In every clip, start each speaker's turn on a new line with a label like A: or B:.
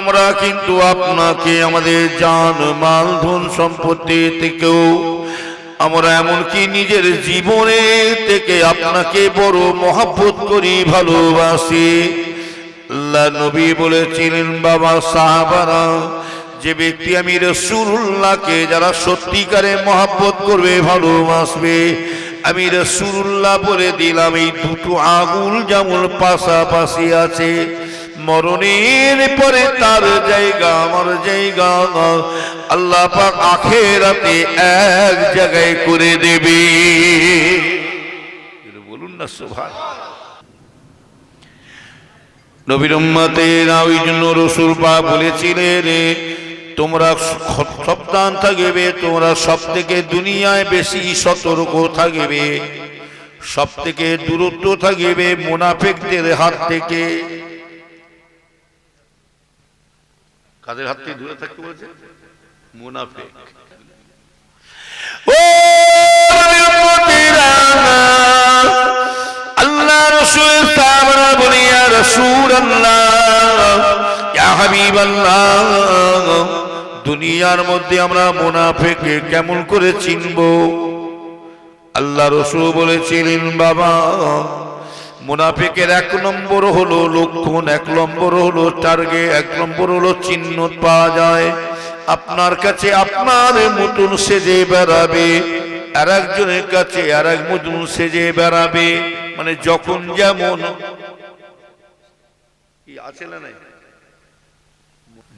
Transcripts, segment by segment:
A: আমরা কিন্তু আপনাকে আমাদের জান, মাল, ধন সম্পত্তি থেকেও আমরা এমনকি নিজের জীবনে থেকে আপনাকে বড় মহাব্বত করি, ভালোবাসি। আল্লাহ নবী বলেছিলেন, বাবা সাহাবারা যে ব্যক্তি আমি রসুল্লাহকে যারা সত্যিকারে মহাব্বত করবে, ভালোবাসবে, আমি রসুল্লাহ বলে দিলাম, এই দুটো আগুল যেমন পাশাপাশি আছে, মরণের পরে তার জায়গা আমার জায়গা আল্লাহ পাক আখেরাতে এক জায়গায় করে দেবে। বলুন না সুভাষ নবীর উম্মতেরা ওই জন্য রসুল পা বলেছিলেন তোমরা সাবধান থাকবে, তোমরা সব থেকে দুনিয়ায় বেশি সতর্ক থাকবে সব থেকে দূরত্ব থাকবে মোনাফেকদের হাত থেকে। কাদের হাত থেকে দূরে থাকতে বলছে? মুনাফেক। আল্লাহ রসুল তাবরা বলি, ইয়া রসুল আল্লাহ হাবিব আল্লাহ দুনিয়ার মধ্যে আমরা মুনাফেকে কেমন করে চিনব? আল্লাহ রসুল বলেছিলেন, বাবা, মুনাফিকের এক নম্বর হলো লক্ষণ, এক নম্বর হলো টার্গে এক নম্বর হলো চিহ্ন পাওয়া যায়। আপনার কাছে আপনার মতন সেজে বেড়াবে আর একজনের কাছে আর এক মতন সেজে বেড়াবে। মানে যখন যেমন আছে না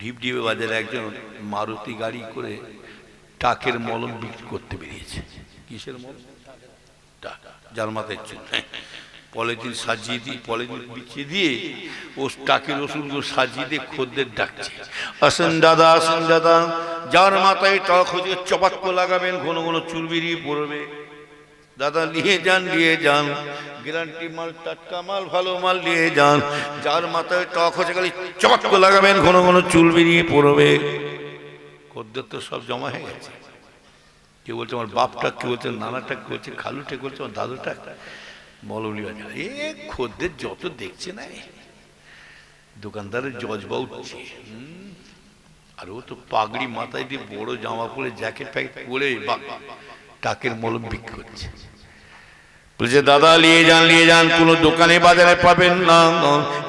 A: ঢিপ বাজারে একজন মারুতি গাড়ি করে টাকের মলম বিক্রি করতে বেরিয়েছে। কিসের মলম? যার মাথায় চুল। পলিথিন সাজিয়ে দিয়ে, পলিথিন বিছিয়ে দিয়ে ও টাকের ওষুধগুলো সাজিয়ে দিয়ে খদ্দের ডাকছে। আসেন দাদা আসেন দাদা। যার মাথায় টাক হচ্ছে চপাক্ক লাগাবেন, ঘন ঘন চুল বেরিয়ে পড়বে। দাদা নিয়ে যান নিয়ে যান। গ্যারান্টি মাল, টাটকা মাল, ভালো মাল নিয়ে যান। যার মাথায় টক হচ্ছে খালি চপাক্ক লাগাবেন, ঘন ঘন চুল বেরিয়ে পড়বে। খদ্দের তো সব জমা হয়ে গেছে। কেউ বলছে, আমার বাপটা কেউ বলছে, নানাটা কেউ বলছে, খালুটা কেউ বলছে, আমার দাদুটা? বাজার। এ খদ্দের যত দেখছে না দোকানদারের জজবা উঠছে। আর ও তো পাগড়ি মাথায় দিয়ে বড় জামা পরে জ্যাকেট প্যাকেট পরে টাকের মলম বিক্রি করছে। বলছে, দাদা, নিয়ে যান নিয়ে যান, কোনো দোকানে বাজারে পাবেন না।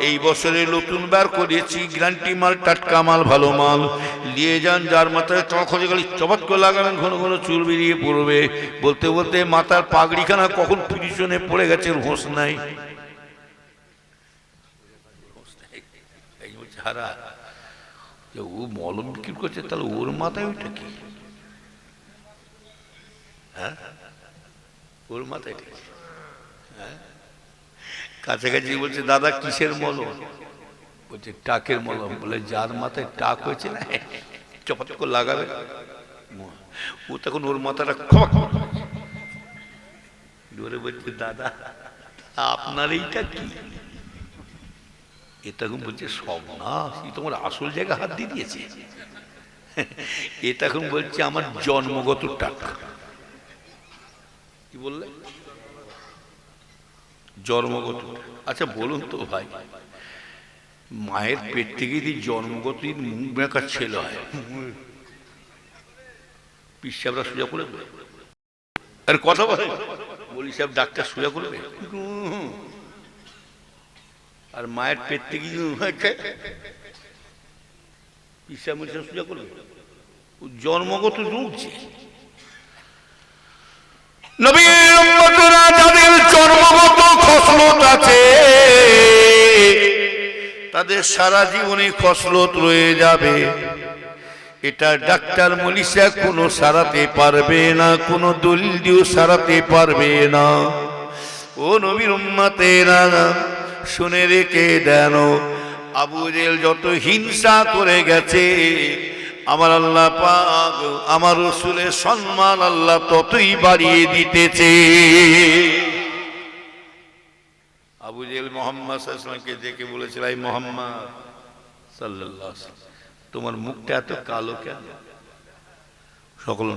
A: এই বছরে নতুন বার করেছি, গ্যারান্টি মাল, টাটকা মাল, ভালো মাল। নিয়ে যান, যার মাথায় চক হয়ে গেলে চপাত করে লাগাবেন, ঘন ঘন চুল বেরিয়ে পড়বে। বলতে বলতে মাথার পাগড়িখানা কখন পিছনে পড়ে গেছে হোঁশ নাই। ও মলম বিক্রি করছে, তাহলে ওর মাথায় ওইটা কি? হ্যাঁ? ওর মাথায় ঠিক কাছাকাছি বলছে, দাদা, কিসের মলম? বলছে, টাকের মলম। বলে, যার মাথায় টাক হয়েছে না চপাচ করে লাগাবে। ও তখন ওর মাথাটা খক ধরে বলছে দাদা, আপনার এইটা কি? এ তখন বলছে, সব না তোমার আসল জায়গা হাত দিয়ে দিয়েছে। এ তখন বলছে, আমার জন্মগত টাকা। কি বললে? জন্মগত। আচ্ছা বলুন তো ভাই, মায়ের পেট থেকে যদি জন্মগত মুখ বেঁকা ছেলে হয় পিসাবরা সোজা করে আর, কথা বলে। বলি, সাহেব, ডাক্তার সোজা করবে। আর মায়ের পেট থেকে পিসাব সোজা করবে জন্মগত নবীর উম্মতেরা যাদের জন্মগত খসলত আছে। তাদের সারা জীবনে খসলত রয়ে যাবে। এটা ডাক্তার মনীষা কোনো সারাতে পারবে না, কোনো দলিল দিয়েও সারাতে পারবে না। ও নবীর উম্মতেরা, শুনে রেখে দেন, আবু জেল যত হিংসা করে গেছে, আমার আল্লাহ পাক, আমার রসুলের সম্মান আল্লাহ ততই বাড়িয়ে দিতেছে। আবু জেল মোহাম্মদ সাল্লামকে দেখে বলেছিল এই মোহাম্মদ ওয়াসাল্লাম, তোমার মুখটা এত কালো কেন? সকল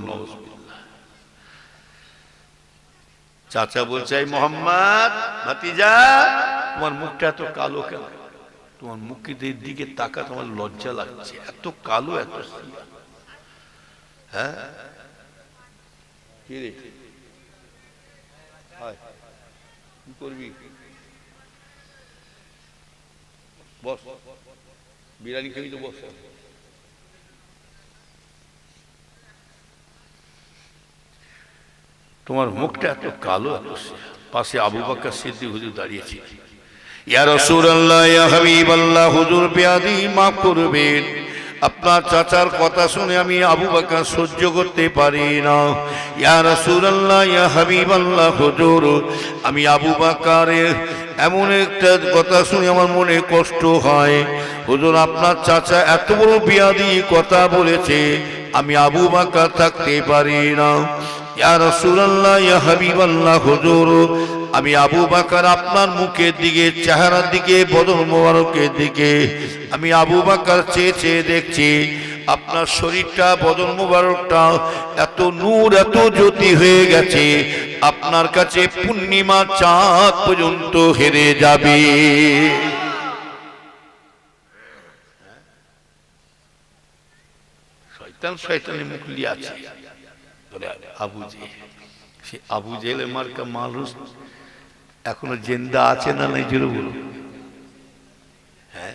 A: চাচা বলছে এই মোহাম্মদ ভাতিজা তোমার মুখটা এত কালো কেন? তোমার মুখের দিকে তাকা তোমার লজ্জা লাগছে এত কালো এত। হ্যাঁ। কি করবি? বস। বিরিয়ানি খেয়ে তো বস। তোমার মুখটা এত কালো পাশে আবু বাক্কা সিদ্দিক হুজুর দাঁড়িয়েছে ইয়া রাসূলুল্লাহ, ইয়া হাবিবাল্লাহ, হুজুর পেয়াদি মাফ করবেন। আপনার চাচার কথা শুনে আমি আবু বাক্কা সহ্য করতে পারি না। ইয়া রাসূলুল্লাহ, ইয়া হাবিবাল্লাহ, হুজুর, আমি আবু বাক্কারের এমন একটা কথা শুনে আমার মনে কষ্ট হয়। হুজুর, আপনার চাচা এত বড় বিয়াদি কথা বলেছে, আমি আবু বাক্কা থাকতে পারি না। হুজুর, আমি আবু বাকার আপনার মুখের দিকে, চেহারার দিকে বদল মোবারকের দিকে, আমি আবু বাকার চেয়ে চেয়ে দেখছি আপনার শরীরটা বদল মোবারকটা এত নূর, এত জ্যোতি হয়ে গেছে, আপনার কাছে পূর্ণিমা চাঁদ পর্যন্ত হেরে যাবে। শয়তান আছে। আবু জেহেল, সে আবু মানুষ এখনও জেন্দা আছে না নাই? জোরে বলো হ্যাঁ?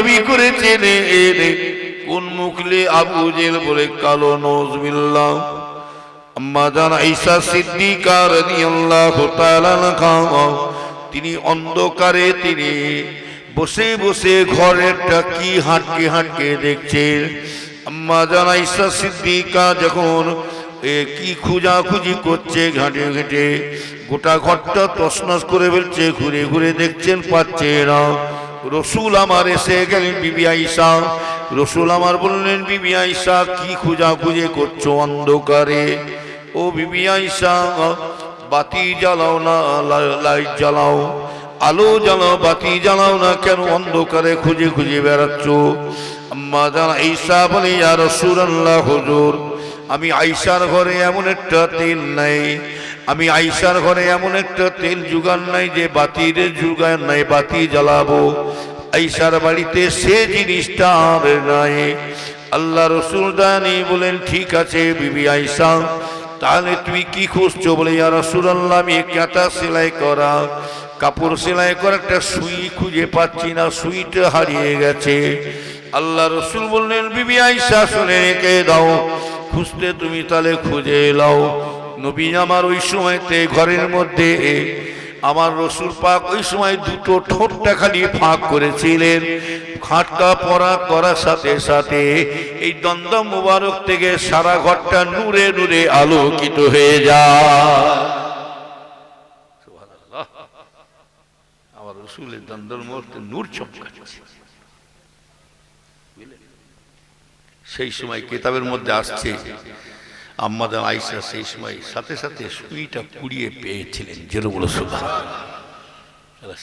A: নবী করেছেন কোন মুখলে আবু জেল বলে কালো নজবিল্লাহ আম্মা জান ঈসা সিদ্দিকা রাদিয়াল্লাহু তাআলা তিনি অন্ধকারে তিনি বসে বসে ঘরেরটা কি হাঁটকে হাঁটকে দেখছেন আম্মা জান ঈসা সিদ্দিকা যখন এ কি খুঁজাখুঁজি করছে ঘাটে ঘেটে, গোটা ঘরটা তসনস করে ফেলছে, ঘুরে ঘুরে দেখছেন, পাচ্ছে না। রসুল আমার এসে গেলেন বিবি আইসা রসুল আমার বললেন, বিবি আইসা কি খুঁজা করছ অন্ধকারে? ও বিবি আইসা বাতি জ্বালাও না লাইট জ্বালাও, আলো জ্বালাও, বাতি জ্বালাও না, কেন অন্ধকারে খুঁজে খুঁজে বেড়াচ্ছ? আম্মা জানা ঈসা বলে আর ইয়া রাসূলুল্লাহ, হুজুর, আমি আইসার ঘরে এমন একটা তেল নাই আমি আইসার ঘরে এমন একটা তেল জুগান নাই যে বাতির জুগান নাই, বাতি জ্বালাবো। আইসার বাড়িতে সে জিনিসটা আর নাই। আল্লাহ রসুল দানি বলেন, ঠিক আছে বিবি আইসা, তাহলে তুমি কি খুঁজছো? বলে, ইয়া রাসূলুল্লাহ, আমি সেলাই করা, কাপড় সেলাই করা একটা সুই খুঁজে পাচ্ছি না, সুইটা হারিয়ে গেছে। আল্লাহ রসুল বললেন, বিবি আইসা, শুনে রেখে দাও, খুঁজতে তুমি তাহলে খুঁজে এলাও নবী আমার ওই সময়তে ঘরের মধ্যে, আমার রসুল পাক ওই সময় দুটো ঠোঁটটা খালি ফাঁক করেছিলেন। খাটটা পরা করার সাথে সাথে এই দ্বন্দ্ব মুবারক থেকে সারা ঘরটা নূরে নূরে আলোকিত হয়ে সুবহানাল্লাহ। আমার রসুলের দ্বন্দ্বর মুহূর্তে নূর চমকাচ্ছে। সেই সময় কেতাবের মধ্যে আসছে আম্মাদান আইসা সেই সময় সাথে সাথে সুইটা কুড়িয়ে পেয়েছিলেন যেরগুলো সুধা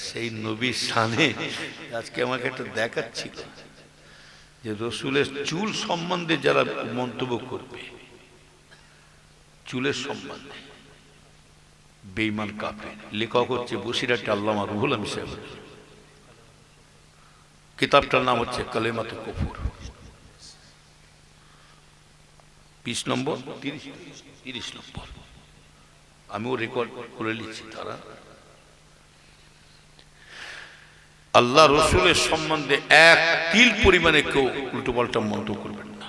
A: সেই নবীর সানে আজকে আমাকে একটা দেখাচ্ছিল যে রসুলের চুল সম্বন্ধে যারা মন্তব্য করবে, চুলের সম্বন্ধে বেইমান কাপে লেখক হচ্ছে বসিরাট আল্লামা রুহুল আমি সাহেব। কিতাবটার নাম হচ্ছে কালেমাতে কফুর। বিশ নম্বর? তিরিশ তিরিশ নম্বর। আমিও রেকর্ড করে নিচ্ছি তারা। আল্লাহ রসুলের সম্বন্ধে এক তিল পরিমাণে কেউ উল্টো পাল্টা মন্তব্য করবেন না।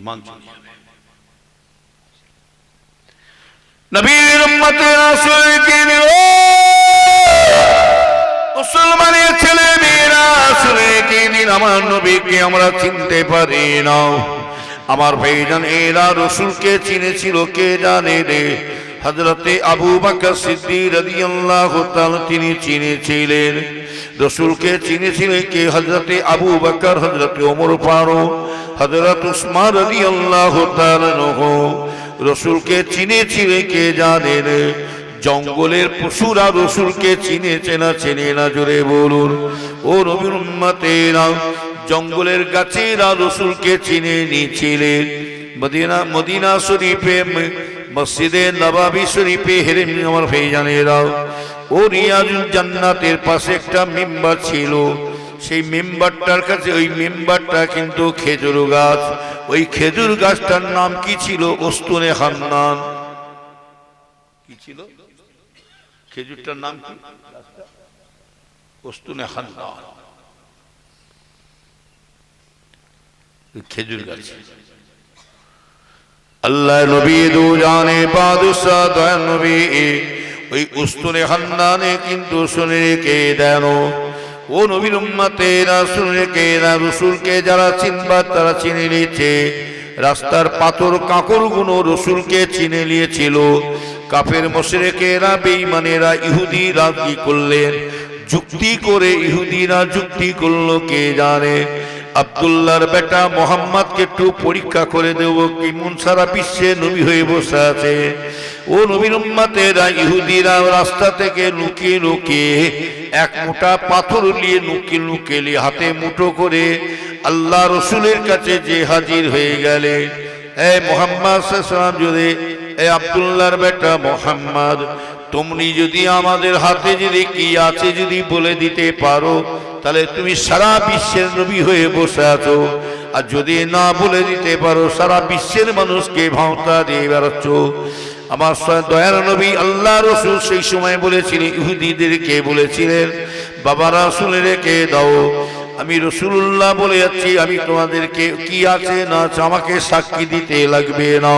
A: ইমান নবীর মুসলমানের ছেলে মেয়েরা শুনে কি দিন আমার নবীকে আমরা চিনতে পারি না।
B: আমার ভাইজান, এরা রসুলকে চিনেছিল, কে জানে রে? হজরতে আবু বাকর সিদ্দিক রাদিয়াল্লাহু তাআলা তিনি চিনেছিলেন। রসুলকে চিনেছিলেন কে? হজরতে আবু বকর হজরতে ওমর ফারুক হজরত উসমান তাআলা নহু রসুলকে চিনেছিলেন কে জানে রে? জঙ্গলের পশুরা রসুলকে চিনেছে না, চেনে না, জোরে বলুন। ও উম্মতেরা জঙ্গলের গাছেরা রসুলকে চিনে নিয়েছিলেন। মদিনা মদিনা শরীফে মসজিদে নবাবি শরীফে হেরে আমার ভাইজানেরাও ও রিয়াজুল জান্নাতের পাশে একটা মেম্বার ছিল। সেই মেম্বারটার কাছে ওই মেম্বারটা কিন্তু খেজুর গাছ। ওই খেজুর গাছটার নাম কি ছিল? ওস্তুনে হান্নান। কি ছিল? খেজুরটার নাম কি? ওস্তুনে হান্নান ওই খেজুর গাছ। আল্লাহ নবী দু জানে বাদশাহ দয়া নবী, ওই উস্তুনে হান্নানে কিন্তু শুনে রেখে দেন ও। নবীর উম্মাতেরা শুনে রেখে রসুলকে যারা চিনবার তারা চিনে নিয়েছে। রাস্তার পাথর কাঁকরগুলো রসুলকে চিনে নিয়েছিল। কাফের মশরেকেরা, বেঈমানেরা, ইহুদিরা কি করলেন? যুক্তি করে ইহুদিরা যুক্তি করল, কে জানে? আব্দুল্লাহর বেটা মোহাম্মদকে একটু পরীক্ষা করে দেব কেমন সারা বিশ্বে নবী হয়ে বসে আছে। ও নবীর উম্মাতেরা ইহুদিরা রাস্তা থেকে লুকিয়ে লুকিয়ে এক মোটা পাথর নিয়ে লুকিয়ে লুকিয়ে হাতে মুঠো করে আল্লাহ রসুলের কাছে যে হাজির হয়ে গেলে। এ মোহাম্মদ সাল্লাম যদি এ আব্দুল্লাহর বেটা মোহাম্মদ, তুমি যদি আমাদের হাতে যদি কি আছে যদি বলে দিতে পারো তাহলে তুমি সারা বিশ্বের নবী হয়ে বসে আছো। আর যদি না বলে দিতে পারো, সারা বিশ্বের মানুষকে ভাওতা দিয়ে বেড়াচ্ছ। আমার দয়ার নবী আল্লাহ রসুল সেই সময় বলেছিলেন, ইহুদিদেরকে বলেছিলেন বাবা রাসুলের রেখে দাও। আমি রসুল্লাহ বলে যাচ্ছি, আমি তোমাদেরকে কি আছে না আছে আমাকে সাক্ষী দিতে লাগবে না।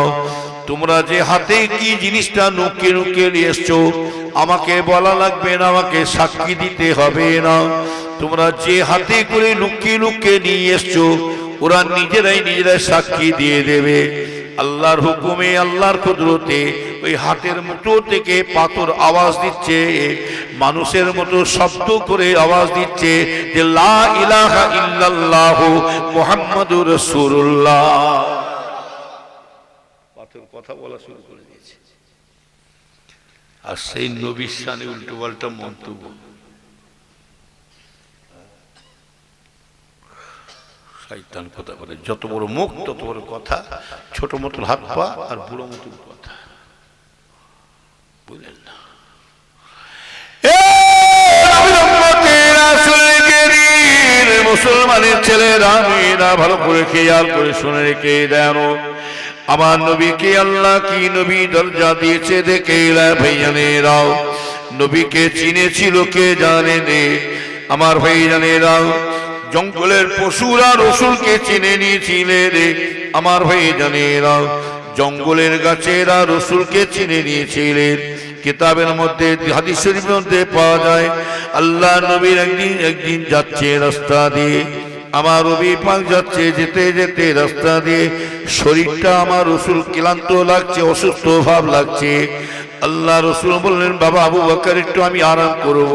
B: তোমরা যে হাতে কি জিনিসটা নুকে নুকে নিয়ে এসছো, আমাকে বলা লাগবে না, আমাকে সাক্ষী দিতে হবে না। তোমরা যে হাতে করে লুকিয়ে লুকিয়ে নিয়ে এসছো, ওরা নিজেরাই নিজেরাই সাক্ষী দিয়ে দেবে। আল্লাহর হুকুমে, আল্লাহর কুদরতে ওই হাতের মুঠো থেকে পাথর আওয়াজ দিচ্ছে। মানুষের মতো শব্দ করে আওয়াজ দিচ্ছে যে, লা ইলাহা ইল্লাল্লাহ মুহাম্মাদুর রাসূলুল্লাহ। পাথর কথা বলা শুরু করে দিয়েছে।
A: আর সেই নবীর উল্টো পাল্টা মন্তব্য। শয়তান কথা বলে। যত বড় মুখ, তত বড় কথা, ছোট মতন হাত পা আর বুড়ো মতন কথা। বুঝলেন না?
B: মুসলমানের ছেলেরা, মেয়েরা, ভালো করে খেয়াল করে শুনে রেখে দেন। আমার নবীকে আল্লাহ কি নবী দরজা দিয়েছে দেখে এলা ভাইজানেরাও নবীকে চিনেছিল, কে জানে নে? আমার ভাইজানেরাও জঙ্গলের পশুরা রসুলকে চিনে নিয়েছিলে রে। আমার হয়ে ভাইজানেরা জঙ্গলের গাছেরা রসুলকে চিনে নিয়েছিলেন কিতাবের মধ্যে, হাদিস শরীফের মধ্যে পাওয়া যায়, আল্লাহ নবীর একদিন একদিন যাচ্ছে রাস্তা দিয়ে। আমার রবি পাক যাচ্ছে যেতে যেতে রাস্তা দিয়ে। শরীরটা আমার রসুল ক্লান্ত লাগছে, অসুস্থ ভাব লাগছে। আল্লাহ রসুল বললেন, বাবা, আবু বকর, একটু আমি আরাম করব।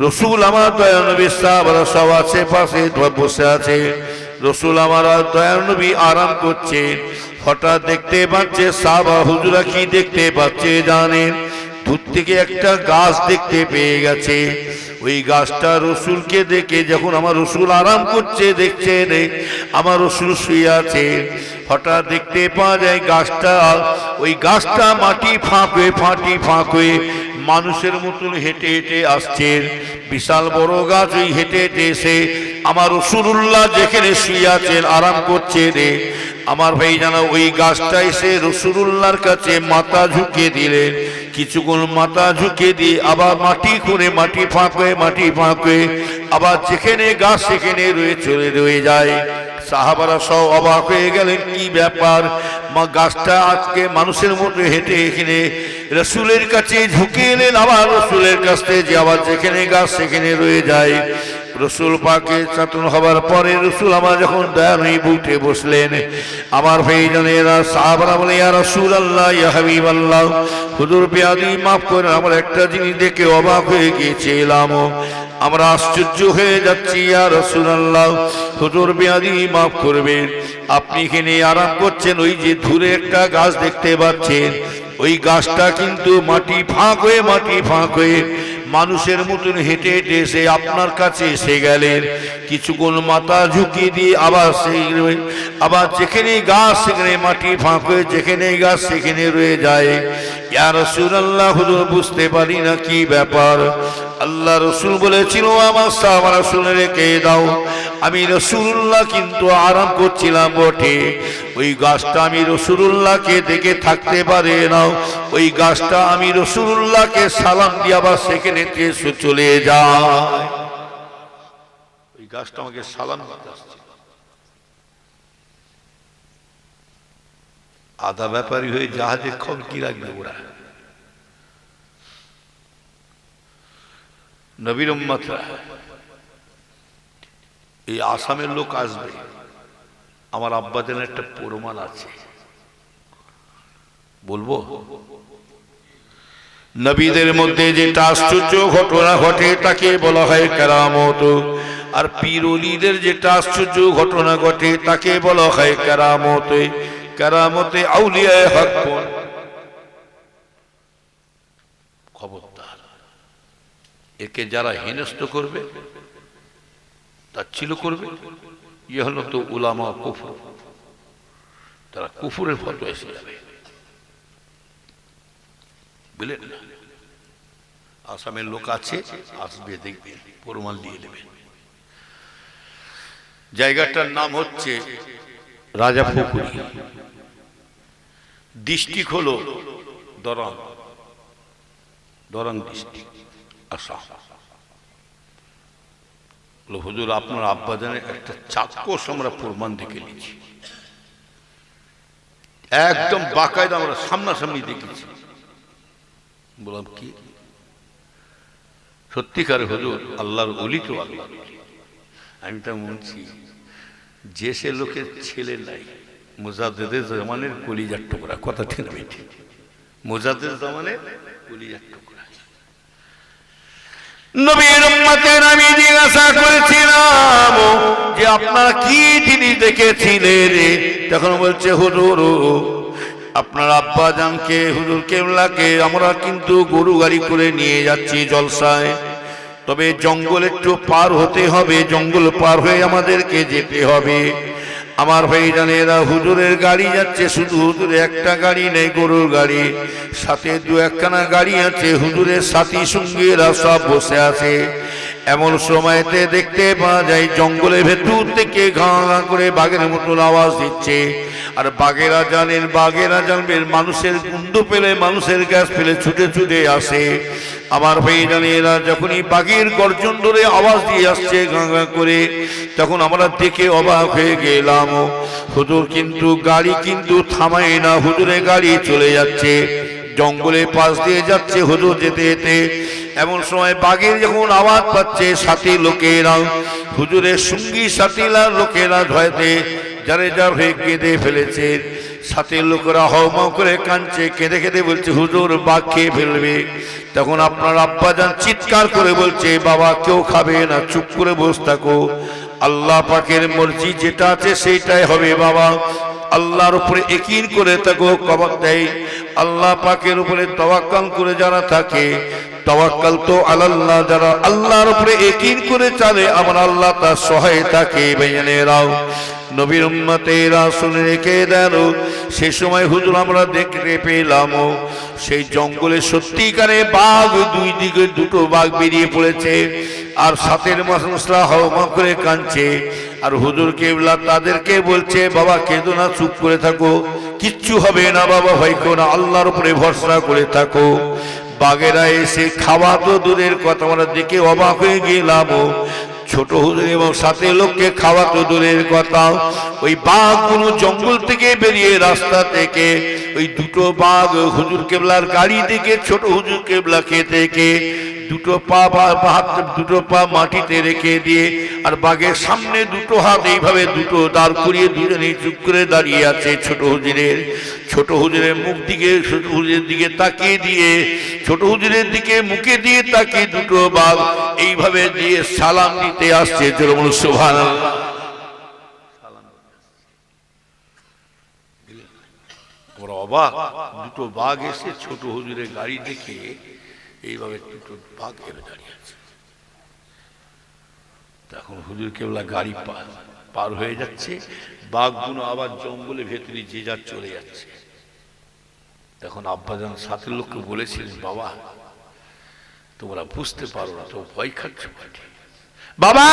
B: রসুল আমার দয়া নবী সাহাবারা সব আছে, পাশে বসে আছে। রসুল আমার দয়া নবী আরাম করছে। হঠাৎ দেখতে পাচ্ছে সাবা হুজুরা কি দেখতে পাচ্ছে জানেন? দূর থেকে একটা গাছ দেখতে পেয়ে গেছে। ওই গাছটা রসুলকে দেখে যখন আমার রসুল আরাম করছে, দেখছে রে আমার রসুল শুয়ে আছে। হঠাৎ দেখতে পাওয়া যায় গাছটা, ওই গাছটা মাটি ফাঁক হয়ে, ফাঁটি ফাঁক হয়ে মানুষের মতন হেঁটে হেঁটে আসছে। বিশাল বড় গাছ ওই হেঁটে হেঁটে এসে আমার রসুল্লাহ যেখানে শুয়ে আছেন, আরাম করছে রে। আমার ভাই জানা, ওই গাছটা এসে রসুল্লাহর কাছে মাথা ঝুঁকে দিলেন। কিছুক্ষণ মাথা ঝুঁকে দিয়ে আবার মাটি খুঁড়ে, মাটি ফাঁক মাটি ফাঁক, আবার যেখানে গাছ সেখানে রয়ে চলে রয়ে যায়। সাহাবারা সব অবাক হয়ে গেলেন, কি ব্যাপার? গাছটা আজকে মানুষের মতো হেঁটে এখানে রসুলের কাছে ঝুঁকে এলেন আবার রসুলের কাছ যে আবার যেখানে গাছ, সেখানে রয়ে যায়। রসুল পাকে চাতন হবার পরে রসুল আমার যখন দয়ালই বুটে বসলেন, আমার ভাইজানেরা সাহাবারা বলে, ইয়া রসুল আল্লাহ ইয়া হাবিব আল্লাহ হুজুর পেয়াদি মাফ করে আমার একটা জিনিস দেখে অবাক হয়ে গিয়েছিলাম। আমরা আশ্চর্য হয়ে যাচ্ছি, ইয়া রসুল আল্লাহ হুজুর পেয়াদি মাফ করবেন। আপনি এখানে আরাম করছেন, ওই যে দূরে একটা গাছ দেখতে পাচ্ছেন। ওই গাছটা কিন্তু মাটি ফাঁক হয়ে, মাটি ফাঁক হয়ে মানুষের মতন হেঁটে হেঁটে এসে আপনার কাছে এসে গেলেন। কিছুক্ষণ মাথা ঝুঁকিয়ে দিয়ে আবার সেই আবার যেখানে গাছ সেখানে মাটি ফাঁক হয়ে যেখানে গাছ সেখানে রয়ে যায়। ইয়া রাসূলুল্লাহ, হুজুর বুঝতে পারি না কি ব্যাপার। আল্লাহ রসুল বলেছিল, আমার সাহাবা শুনে রেখে দাও? আমি রসুল্লাহ কিন্তু আরাম করছিলাম বটে। ওই গাছটা আমি রসুল্লাহকে দেখে থাকতে পারে না। ওই গাছটা আমি রসুল্লাহকে সালাম দিয়ে আবার সেখানে চলে যায়।
A: ওই গাছটা আমাকে সালাম দিতে আধা ব্যাপারী হয়ে জাহাজের খবর কি রাখবে ওরা। নবীর উম্মতরা এই আসামের লোক আসবে। আমার আব্বাদের একটা প্রমাণ আছে। বলব?
B: নবীদের মধ্যে যেটা আশ্চর্য ঘটনা ঘটে, তাকে বলা হয় কেরামত। আর পীরলিদের যেটা আশ্চর্য ঘটনা ঘটে, তাকে বলা হয় কেরামতে। কেরামতে আউলিয়ায় হক
A: খবরদার। একে যারা হেনস্থ করবে তাচ্ছিল করবে? ইয়ে হলো তো উলামা কুফুর। তারা কুফুরের ফটো এসে যাবে। বুঝলেন আসামের লোক আছে, আসবে দেখবেন প্রমাণ দিয়ে দেবেন জায়গাটার নাম হচ্ছে রাজা পুকুরি। ডিস্ট্রিক্ট হলো দরং। দরং ডিস্ট্রিক্ট, আসাম। হুজুর, আপনার আব্বাজানের একটা চাক্ষুষ আমরা প্রমাণ দেখে নিয়েছি। একদম বাকায়দা আমরা সামনাসামনি দেখেছি। বললাম, কি? সত্যিকারে হুজুর, আল্লাহর অলি তো আল্লাহ। আমি তা বলছি, যে সে লোকের ছেলে নাই, মোজাদ্দেদের জামানের কলিজার টুকরা। কথা ঠিক মোজাদ্দের জামানের কলিজার টুকরা।
B: নবীর উম্মতের আমি জিজ্ঞাসা করেছিলাম, যে আপনারা জিনিস বলছে আপনার জানকে আমরা কিন্তু গরু গাড়ি করে নিয়ে যাচ্ছি জলসায়। তবে জঙ্গল একটু পার হতে হবে, জঙ্গল পার হয়ে আমাদেরকে যেতে হবে। আমার ভাই জানেরা হুজুরের গাড়ি যাচ্ছে, শুধু হুজুরে একটা গাড়ি নেই, গরুর গাড়ি। সাথে দু একখানা গাড়ি আছে, হুজুরের সাথী সঙ্গীরা সব বসে আছে। এমন সময়তে দেখতে পাওয়া যায়, জঙ্গলের ভেতর থেকে ঘা ঘা করে বাঘের মতন আওয়াজ দিচ্ছে। আর বাঘেরা জানেন বাঘেরা জানবেন, মানুষের কুন্দ পেলে মানুষের গ্যাস ফেলে ছুটে ছুটে আসে। আমার ভাই জানে এরা যখনই বাঘের গর্জন ধরে আওয়াজ দিয়ে আসছে গাঁ গাঁ করে, তখন আমরা দেখে অবাক হয়ে গেলাম হুজুর কিন্তু গাড়ি কিন্তু থামায় না হুজুরে গাড়ি চলে যাচ্ছে। জঙ্গলে পাশ দিয়ে যাচ্ছে হুজুর যেতে যেতে। এমন সময় বাঘের যখন আওয়াজ পাচ্ছে সাথী লোকেরা, হুজুরের সঙ্গী সাথীলা লোকেরা ভয়তে যার হয়ে কেঁদে ফেলেছে, সাথে লোকেরা হওয়া করে কাঁদছে, কেঁদে কেঁদে বলছে, হুজুর, বাঘ খেয়ে ফেলবে। তখন আপনার আব্বা যান চিৎকার করে বলছে, বাবা, কেউ খাবে না, চুপ করে বস থাকো। আল্লাহ পাকের মর্জি যেটা আছে সেইটাই হবে, বাবা। আল্লাহর উপরে একিন করে তাকে কবর দেয়। আল্লাহ পাকের উপরে তওয়াক্কাল করে যারা থাকে, তওয়াক্কাল তো আল্লাহ যারা আল্লাহর উপরে একিন করে চলে, আমার আল্লাহ তার সহায় থাকে বেজনেরাও নবীর উম্মতেরা শুনে রেখে দেন। সে সময় হুজুর আমরা দেখতে পেলাম, সেই জঙ্গলে সত্যিকারে বাঘ দুই দিকে দুটো বাঘ বেরিয়ে পড়েছে আর সাথের মশলা হাওমা করে কাঁদছে। আর হুজুর কেবলা তাদেরকে বলছে, বাবা, কেঁদো না, চুপ করে থাকো। কিচ্ছু হবে না, বাবা, ভয় না, আল্লাহর উপরে ভরসা করে থাকো। বাঘেরা এসে খাওয়া তো দূরের কথা, আমরা দেখে অবাক হয়ে গেলাম। ছোট হুজুর এবং সাথে লোককে খাওয়া তো দূরের কথা ওই বাঘ কোনো জঙ্গল থেকে বেরিয়ে রাস্তা থেকে ওই দুটো বাঘ হুজুর কেবলার গাড়ি থেকে, ছোট হুজুর কেবলা খেয়ে থেকে দুটো পা হাত দুটো পা মাটিতে রেখে দিয়ে আর বাঘের সামনে দুটো হাত এইভাবে দুটো দাঁড় করিয়ে দুজনে চুপ করে দাঁড়িয়ে আছে ছোট হুজুরের ছোট হুজুরের মুখ দিকে, ছোট হুজুরের দিকে তাকিয়ে দিয়ে, ছোট হুজুরের দিকে মুখে দিয়ে তাকিয়ে দুটো বাঘ এইভাবে দিয়ে সালাম দিতে আসছে। জোরমুল সুভান
A: অবাক, দুটো বাঘ এসে ছোট হুজুরের গাড়ি দেখে এইভাবে দুটো বাঘ এভাবে দাঁড়িয়ে আছে। তখন হুজুর কেবলা গাড়ি পার হয়ে যাচ্ছে বাঘগুলো আবার জঙ্গলে ভেতরে যে যার চলে যাচ্ছে। তখন আব্বাজান সাথের লোককে বলেছিলেন বাবা তোমরা বুঝতে পারো না তো ভয় খাচ্ছ
B: বাবা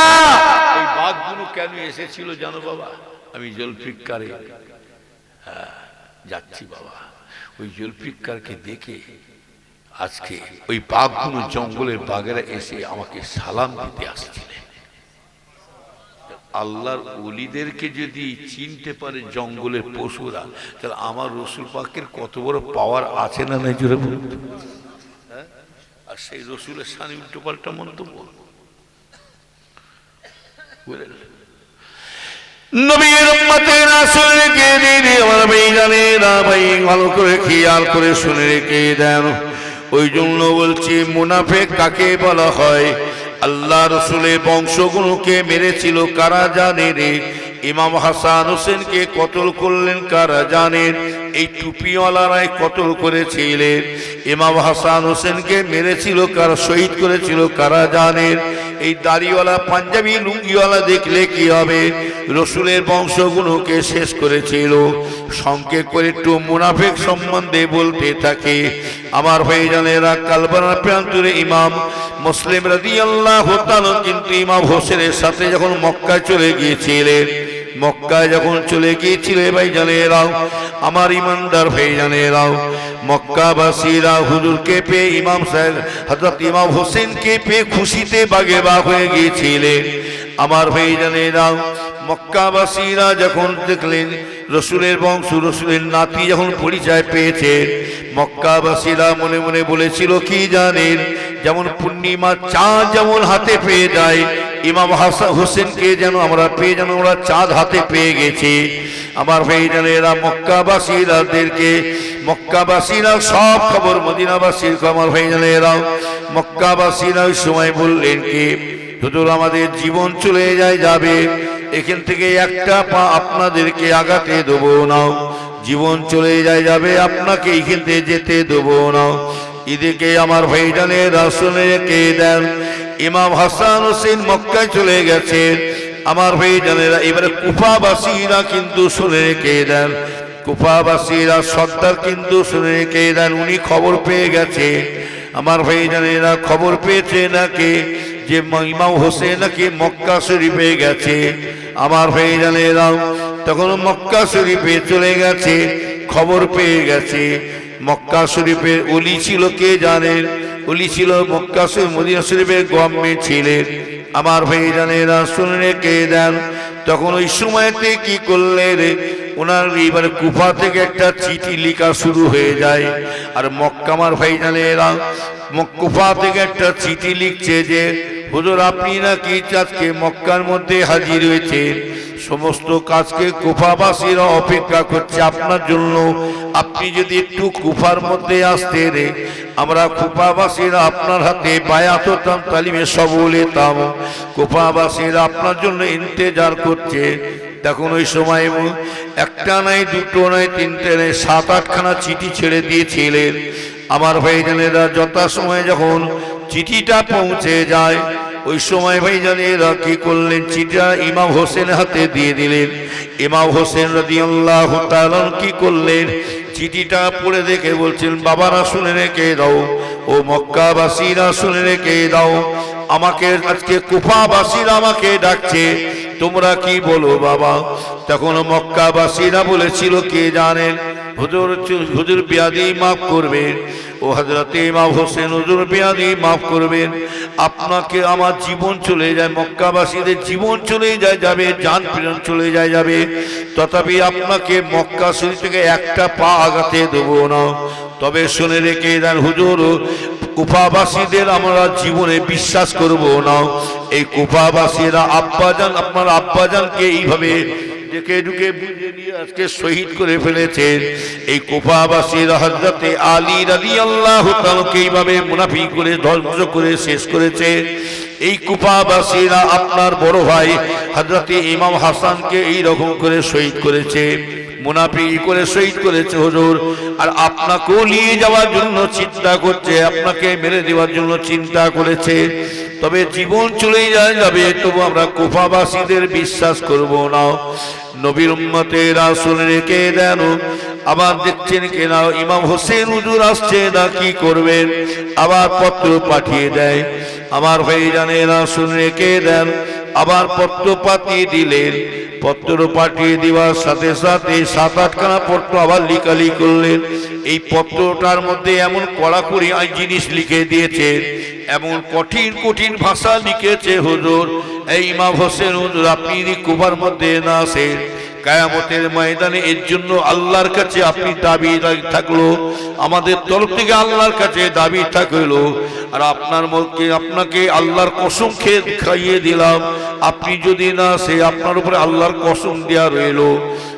A: এই বাঘগুলো কেন এসেছিল জানো বাবা? আমি জলফিকারে হ্যাঁ, যাচ্ছি বাবা। ওই জলফিকারকে দেখে আজকে ওই বাঘগুলো জঙ্গলের বাঘেরা এসে আমাকে সালাম দিতে আসছিলেন আল্লাহর অলিদেরকে যদি চিনতে পারে জঙ্গলের পশুরা, তাহলে আমার রসুল পাকের কত বড় পাওয়ার আছে না নাই জোরে? আর সেই রসুলের সানি উল্টো পাল্টা মন্তব্য। বুঝলেন?
B: ভাই জানে না ভাই ভালো করে খেয়াল করে শুনে রেখে দেন। ওই জন্য বলছি, মুনাফেক কাকে বলা হয়? আল্লাহ রসুলের বংশগুলোকে মেরেছিল কারা জানে রে? ইমাম হাসান হোসেনকে কতল করলেন কারা জানেন এই টুপিওয়ালারাই কতল করেছিলেন? ইমাম হাসান হোসেনকে মেরেছিল, কারা শহীদ করেছিল, কারা জানেন? এই দাড়িওয়ালা, পাঞ্জাবি লুঙ্গিওয়ালা দেখলে কি হবে? রসুলের বংশগুলোকে শেষ করেছিল। সংক্ষেপ করে একটু মুনাফেক সম্বন্ধে বলতে থাকে। আমার হয়ে জানেরা কালবানা প্রান্তরে ইমাম মুসলিম রাজি আল্লাহ কিন্তু ইমাম হোসেনের সাথে যখন মক্কায় চলে গিয়েছিলেন মক্কায় যখন চলে গিয়েছিল ভাই জানেরাও আমার ইমানদার ভাই জানেরাও মক্কাবাসীরা হুজুরকে পেয়ে, ইমাম সাহেব হজরত ইমাম হোসেনকে পেয়ে খুশিতে বাগে বাগ হয়ে গিয়েছিলেন আমার ভাই জানেরাও মক্কাবাসীরা যখন দেখলেন, রসুলের বংশ, রসুলের নাতি যখন পরিচয় পেয়েছে, মক্কাবাসীরা মনে মনে বলেছিল, কি জানেন, যেমন পূর্ণিমা চাঁদ যেমন হাতে পেয়ে যায় ইমাম হাসান হোসেনকে যেন আমরা পেয়ে যেন ওরা চাঁদ হাতে পেয়ে গেছি। আমার ভাই যেন এরা মক্কাবাসীরাদেরকে, মক্কাবাসীরা সব খবর মদিনাবাসীর আমার ভাইজানেরা মক্কাবাসীরা ওই সময় বললেন কি, হুজুর, আমাদের জীবন চলে যায়, যাবে। এখান থেকে একটা পা আপনাদেরকে আগাতে দেবো না। জীবন চলে যায়, যাবে। আপনাকে এখান থেকে যেতে দেবো না। এদিকে আমার ভাইজানের রাসুলে কে দেন ইমাম হাসান হোসেন মক্কায় চলে গেছেন আমার ভাইজানেরা এবারে কুফাবাসীরা কিন্তু শুনে রেখে দেন। কুফাবাসীরা সর্দার কিন্তু শুনে রেখে দেন, উনি খবর পেয়ে গেছে। আমার ভাইজানেরা খবর পেয়েছে নাকি যে ইমাম হোসেন নাকি মক্কা শরীফে গেছে। আমার ভাইজানেরা তখন মক্কা শরীফে চলে গেছে, খবর পেয়ে গেছে। মক্কা শরীফের অলি ছিল কে জানেন? অলি ছিল মক্কা শরীফ, মদিনা শরীফের গভর্নমেন্ট ছিলেন আমার ভাই জানেরা শুনে কে দেন, তখন ওই সময়তে কি করলেন ওনার এবার কুফা থেকে একটা চিঠি লেখা শুরু হয়ে যায়। আর মক্কামার ভাই জানেরা কুফা থেকে একটা চিঠি লিখছে যে, হুজুর, আপনি নাকি আজকে মক্কার মধ্যে হাজির হয়েছেন। সমস্ত কাজকে কুফাবাসীরা অপেক্ষা করছে। আপনার জন্য আপনি যদি একটু কুফার মধ্যে আসতে রে আমরা কুফাবাসীরা আপনার হাতে বায়াত হতাম তালিমে সবল এতাম কুফাবাসীরা আপনার জন্য ইন্তেজার করছে। তখন ওই সময় একটা নাই, দুটো নাই, তিনটে নাই, সাত আটখানা চিঠি ছেড়ে দিয়েছিলেন। আমার ভাইজানেরা যথাসময়ে যখন চিঠিটা পৌঁছে যায়, ওই সময় ভাইজানেরা কি করলেন? চিঠিটা ইমাম হোসেন হাতে দিয়ে দিলেন। ইমাম হোসেন রাদিয়াল্লাহু তাআলা কি করলেন? চিঠিটা পড়ে দেখে বলছেন, বাবারা শুনে রেখে দাও, ও মক্কাবাসীরা শুনে রেখে দাও। আমাকে আজকে কুফাবাসীরা আমাকে ডাকছে, তোমরা কি বলো বাবা? তখন মক্কাবাসীরা বলেছিল, কে জানেন হুজুর হুজুর বিয়াদি মাফ করবেন ও হজরত ইমাম হোসেন হুজুর বিয়াদি মাফ করবেন। আপনাকে আমার জীবন চলে যায়, মক্কাবাসীদের জীবন চলে যায়, যাবে, যান প্রেরণ চলে যায়, যাবে। তথাপি আপনাকে মক্কা শরীর থেকে একটা পা আগাতে দেবো না। তবে শুনে রেখে দেন, হুজুর, কুফাবাসীদের আমরা জীবনে বিশ্বাস করব না। এই কুফাবাসীরা আব্বাজান, আপনার আব্বাজানকে এইভাবে ডেকে ঢুকে বুঝে নিয়ে আজকে শহীদ করে ফেলেছেন। এই কুফাবাসীরা হজরতে আলী রাজি আল্লাহ এইভাবে মুনাফি করে, ধ্বংস করে, শেষ করেছে। এই কুফাবাসীরা আপনার বড় ভাই হজরতে ইমাম হাসানকে এই রকম করে শহীদ করেছে, মুনাফি করে শহীদ করেছে হুজুর। আর আপনাকেও নিয়ে যাওয়ার জন্য চিন্তা করছে, আপনাকে মেরে দেওয়ার জন্য চিন্তা করেছে। তবে জীবন চলেই যায় যাবে, তবু আমরা কুফাবাসীদের বিশ্বাস করব না। নবীর উম্মতে রাসুল রেখে দেন। আবার দেখছেন কেনা, ইমাম হোসেন উজুর আসছে না কি করবেন আবার পত্র পাঠিয়ে দেয়। আমার ভাই জানে রাসুল রেখে দেন। আবার পত্র পাঠিয়ে দিলেন। পত্র পাঠিয়ে দেওয়ার সাথে সাথে সাত আটখানা পত্র আবার লিকালি করলেন। এই পত্রটার মধ্যে এমন কড়াকড়ি জিনিস লিখে দিয়েছে এমন কঠিন কঠিন ভাষা লিখেছে হুজুর। এই ইমাম হোসেন হুজুর, আপনি কুবার মধ্যে না আসেন, কায়ামতের ময়দানে এর জন্য আল্লাহর কাছে আপনি দাবি থাকল, আমাদের তরফ থেকে আল্লাহর কাছে দাবি থাকল। আর আপনার মধ্যে আপনাকে আল্লাহর কসম খেয়ে খাইয়ে দিলাম। আপনি যদি না সে আপনার উপরে আল্লাহর কসম দেওয়া রইল।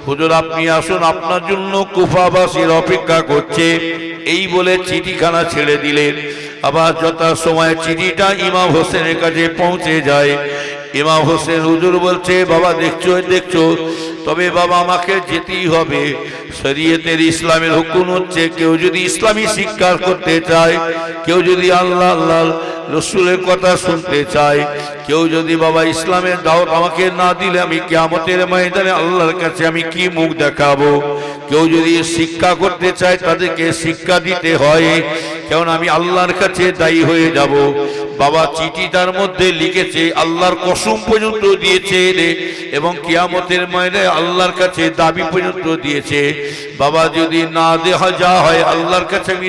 B: হুজুর, আপনি আসুন, আপনার জন্য কুফাবাসীর অপেক্ষা করছে। এই বলে চিঠিখানা ছেড়ে দিলেন। আবার যথা সময় চিঠিটা ইমাম হোসেনের কাছে পৌঁছে যায়। ইমাম হোসেন হুজুর বলছে, বাবা, দেখছ দেখছ, তবে বাবা, আমাকে যেতেই হবে। শরীয়তের ইসলামের হুকুম হচ্ছে, কেউ যদি ইসলামী শিক্ষা করতে চায়, কেউ যদি আল্লাহ আল্লাহ, রসুলের কথা শুনতে চায়, কেউ যদি, বাবা, ইসলামের দাওয়াত আমাকে না দিলে আমি কেয়ামতের ময়দানে আল্লাহর কাছে আমি কি মুখ দেখাবো? কেউ যদি শিক্ষা করতে চায়, তাদেরকে শিক্ষা দিতে হয়। কেমন আমি আল্লাহর কাছে দায়ী হয়ে যাব। বাবা চিঠি তার মধ্যে লিখেছে, আল্লাহর কসম পর্যন্ত দিয়েছে এবং কিয়ামতের ময়দানে আল্লাহর কাছে দাবি পর্যন্ত দিয়েছে। বাবা যদি না দেহা যা হয় আল্লাহর কাছে আমি